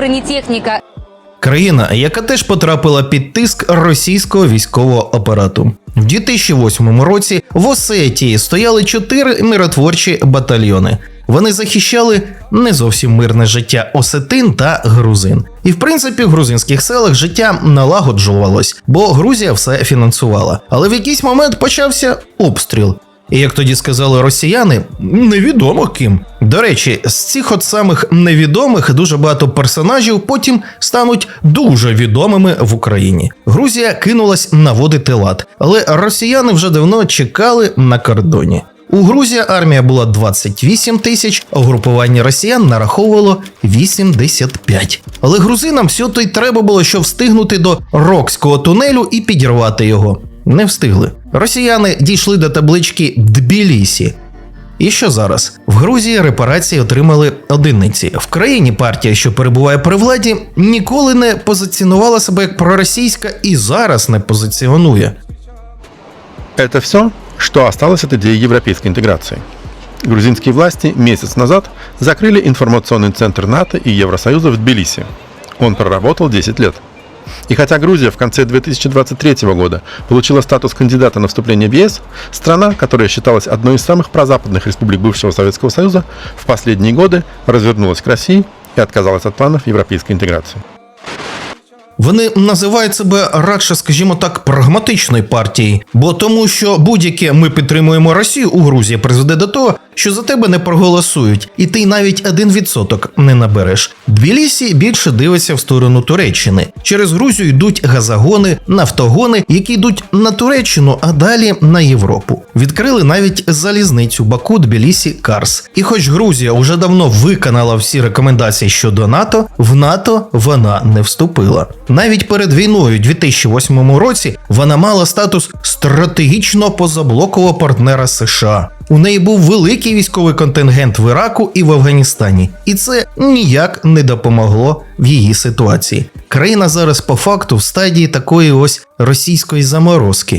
бронетехника. Країна, яка теж потрапила під тиск російського військового апарату. В 2008 році в Осетії стояли чотири миротворчі батальйони. Вони захищали не зовсім мирне життя осетин та грузин. І в принципі, в грузинських селах життя налагоджувалось, бо Грузія все фінансувала. Але в якийсь момент почався обстріл. І як тоді сказали росіяни, невідомо ким. До речі, з цих от самих невідомих дуже багато персонажів потім стануть дуже відомими в Україні. Грузія кинулась наводити лад, але росіяни вже давно чекали на кордоні. У Грузії армія була 28 тисяч, а угрупування росіян нараховувало 85. Але грузинам все то й треба було, щоб встигнути до Рокського тунелю і підірвати його. Не встигли. Росіяни дійшли до таблички Тбілісі. І що зараз? В Грузії репарації отримали одиниці. В країні партія, що перебуває при владі, ніколи не позиціонувала себе як проросійська і зараз не позиціонує. Это все, что осталось от идеи европейской интеграции. Грузинские власти месяц назад закрыли информационный центр НАТО и Евросоюза в Тбилиси. Он проработал 10 лет. И хотя Грузия в конце 2023 года получила статус кандидата на вступление в ЕС, страна, которая считалась одной из самых прозападных республик бывшего Советского Союза, в последние годы развернулась к России и отказалась от планов европейской интеграции. Вони називають себе радше, скажімо так, прагматичною партією, бо тому, що будь-яке ми підтримуємо Росію у Грузії призведе до того, що за тебе не проголосують, і ти навіть один відсоток не набереш. Тбілісі більше дивиться в сторону Туреччини. Через Грузію йдуть газогони, нафтогони, які йдуть на Туреччину, а далі на Європу. Відкрили навіть залізницю Баку Тбілісі Карс. І хоч Грузія уже давно виконала всі рекомендації щодо НАТО, в НАТО вона не вступила. Навіть перед війною у 2008 році вона мала статус стратегічно позаблокового партнера США. У неї був великий військовий контингент в Іраку і в Афганістані, і це ніяк не допомогло в її ситуації. Країна зараз по факту в стадії такої ось російської заморозки.